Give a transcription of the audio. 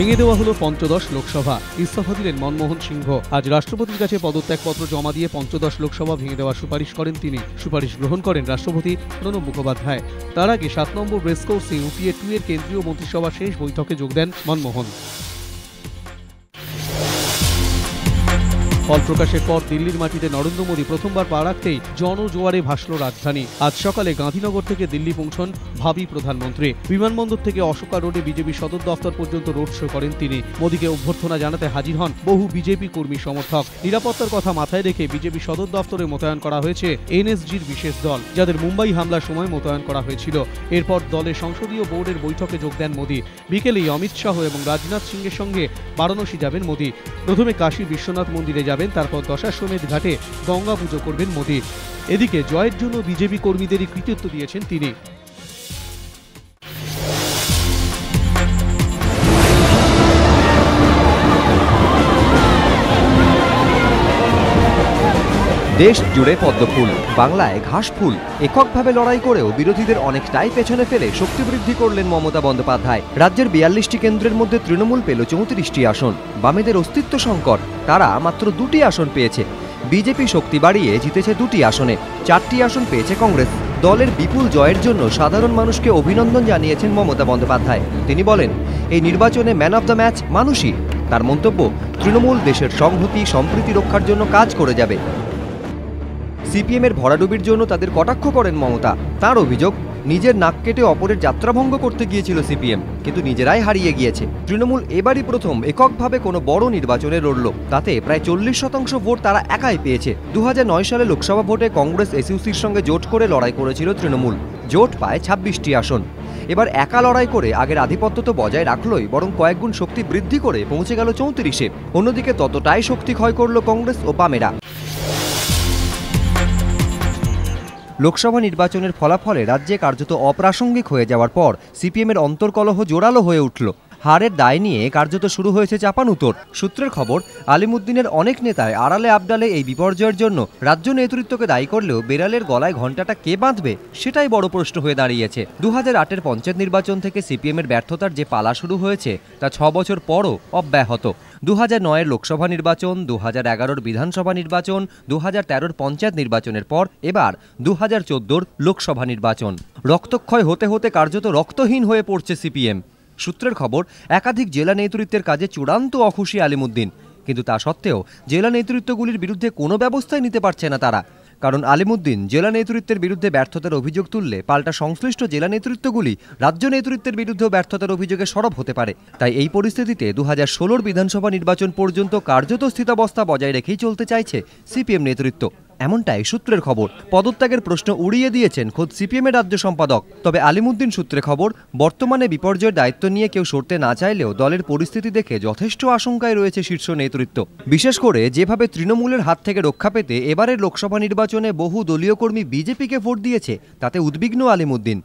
ভেঙে দেওয়া হলো পঞ্চদশ লোকসভা। ইস্তফা দিলেন মনমোহন সিংহ। আজ রাষ্ট্রপতির কাছে পদত্যাগপত্র জমা দিয়ে পঞ্চদশ লোকসভা ভেঙে দেওয়ার সুপারিশ করেন তিনি। সুপারিশ গ্রহণ করেন রাষ্ট্রপতি প্রণব মুখোপাধ্যায়। তার আগে সাত নম্বর রেসকোর্সে ইউপিএ টু এর কেন্দ্রীয় মন্ত্রিসভার শেষ বৈঠকে যোগ দেন মনমোহন। ফল প্রকাশের পর দিল্লির মাটিতে নরেন্দ্র মোদী প্রথমবার পা রাখতেই জনজোয়ারে ভাসল রাজধানী। আজ সকালে গান্ধীনগর থেকে দিল্লি পৌঁছন ভাবি প্রধানমন্ত্রী। বিমানবন্দর থেকে অশোকা রোডে বিজেপি সদর দফতর পর্যন্ত রোড শো করেন তিনি। মোদীকে অভ্যর্থনা জানাতে হাজির হন বহু বিজেপি কর্মী সমর্থক। নিরাপত্তার কথা মাথায় রেখে বিজেপি সদর দফতরে মোতায়েন করা হয়েছে এনএসজির বিশেষ দল, যাদের মুম্বাই হামলার সময় মোতায়েন করা হয়েছিল। এরপর দলের সংসদীয় বোর্ডের বৈঠকে যোগ দেন মোদী। বিকেলেই অমিত শাহ এবং রাজনাথ সিংয়ের সঙ্গে বারাণসী যাবেন মোদী। প্রথমে কাশী বিশ্বনাথ মন্দিরে যাবেন তারপর দশাশ্বমেধ ঘাটে গঙ্গা পুজো করবেন মোদী। এদিকে জয়ের জন্য বিজেপি কর্মীদেরই কৃতিত্ব দিয়েছেন তিনি। দেশ জুড়ে পদ্মফুল, বাংলায় ঘাস ফুল এককভাবে লড়াই করেও বিরোধীদের অনেকটাই পেছনে ফেলে শক্তি বৃদ্ধি করলেন মমতা বন্দ্যোপাধ্যায়। রাজ্যের বিয়াল্লিশটি কেন্দ্রের মধ্যে তৃণমূল পেল চৌত্রিশটি আসন। বামেদের অস্তিত্ব সংকট, তারা মাত্র দুটি আসন পেয়েছে। বিজেপি শক্তি বাড়িয়ে জিতেছে দুটি আসনে। চারটি আসন পেয়েছে কংগ্রেস। দলের বিপুল জয়ের জন্য সাধারণ মানুষকে অভিনন্দন জানিয়েছেন মমতা বন্দ্যোপাধ্যায়। তিনি বলেন, এই নির্বাচনে ম্যান অব দ্য ম্যাচ মানুষই। তার মন্তব্য, তৃণমূল দেশের সংহতি, সম্প্রীতি রক্ষার জন্য কাজ করে যাবে। সিপিএমের ভরাডুবির জন্য তাদের কটাক্ষ করেন মমতা। তার অভিযোগ, নিজের নাক কেটে অপরের যাত্রাভঙ্গ করতে গিয়েছিল সিপিএম, কিন্তু নিজেরাই হারিয়ে গিয়েছে। তৃণমূল এবারই প্রথম এককভাবে কোনো বড় নির্বাচনে লড়ল। তাতে প্রায় চল্লিশ শতাংশ ভোট তারা একাই পেয়েছে। দু হাজার নয় সালে লোকসভা ভোটে কংগ্রেস এসইউসির সঙ্গে জোট করে লড়াই করেছিল তৃণমূল। জোট পায় ছাব্বিশটি আসন। এবার একা লড়াই করে আগের আধিপত্য তো বজায় রাখলই, বরং কয়েকগুণ শক্তি বৃদ্ধি করে পৌঁছে গেল চৌত্রিশে। অন্যদিকে ততটাই শক্তি ক্ষয় করল কংগ্রেস ও বামেরা। লোকসভা নির্বাচনের ফলাফলে রাজ্যে কার্যত অপ্রাসঙ্গিক হয়ে যাওয়ার পর সিপিএমের অন্তর্কলহ জোরালো হয়ে উঠল। হারের দায় নিয়ে কার্যত শুরু হয়েছে চাপানুতর সূত্রের খবর, আলিমুদ্দিনের অনেক নেতায় আড়ালে আবডালে এই বিপর্যয়ের জন্য রাজ্য নেতৃত্বকে দায়ী করলেও বেড়ালের গলায় ঘণ্টাটা কে বাঁধবে সেটাই বড় প্রশ্ন হয়ে দাঁড়িয়েছে। দু হাজার আটের পঞ্চায়েত নির্বাচন থেকে সিপিএমের ব্যর্থতার যে পালা শুরু হয়েছে, তা ছ বছর পরও অব্যাহত। দু হাজার নয়ের লোকসভা নির্বাচন দু হাজার এগারোর বিধানসভা নির্বাচন দু হাজার তেরোর পঞ্চায়েত নির্বাচনের পর এবার দু হাজার চোদ্দোর লোকসভা নির্বাচন। রক্তক্ষয় হতে হতে কার্যত রক্তহীন হয়ে পড়ছে সিপিএম। সূত্রের খবর, একাধিক জেলা নেতৃত্বের কাজে চূড়ান্ত অখুশি আলিমুদ্দিন। কিন্তু তা সত্ত্বেও জেলা নেতৃত্বগুলির বিরুদ্ধে কোনো ব্যবস্থাই নিতে পারছে না তারা। কারণ আলিমুদ্দিন জেলা নেতৃত্বের বিরুদ্ধে ব্যর্থতার অভিযোগ তুললে পাল্টা সংশ্লিষ্ট জেলা নেতৃত্বগুলি রাজ্য নেতৃত্বের বিরুদ্ধেও ব্যর্থতার অভিযোগে সরব হতে পারে। তাই এই পরিস্থিতিতে দু হাজার বিধানসভা নির্বাচন পর্যন্ত কার্যত স্থিতাবস্থা বজায় রেখেই চলতে চাইছে সিপিএম নেতৃত্ব। এমনটাই সূত্রের খবর। পদত্যাগের প্রশ্ন উড়িয়ে দিয়েছেন খোদ সিপিএমের রাজ্য সম্পাদক। তবে আলিমুদ্দিন সূত্রে খবর, বর্তমানে বিপর্যয়ের দায়িত্ব নিয়ে কেউ সরতে না চাইলেও দলের পরিস্থিতি দেখে যথেষ্ট আশঙ্কায় রয়েছে শীর্ষ নেতৃত্ব। বিশেষ করে যেভাবে তৃণমূলের হাত থেকে রক্ষা পেতে এবারের লোকসভা নির্বাচনে বহু দলীয় কর্মী বিজেপিকে ভোট দিয়েছে, তাতে উদ্বিগ্ন আলিমুদ্দিন।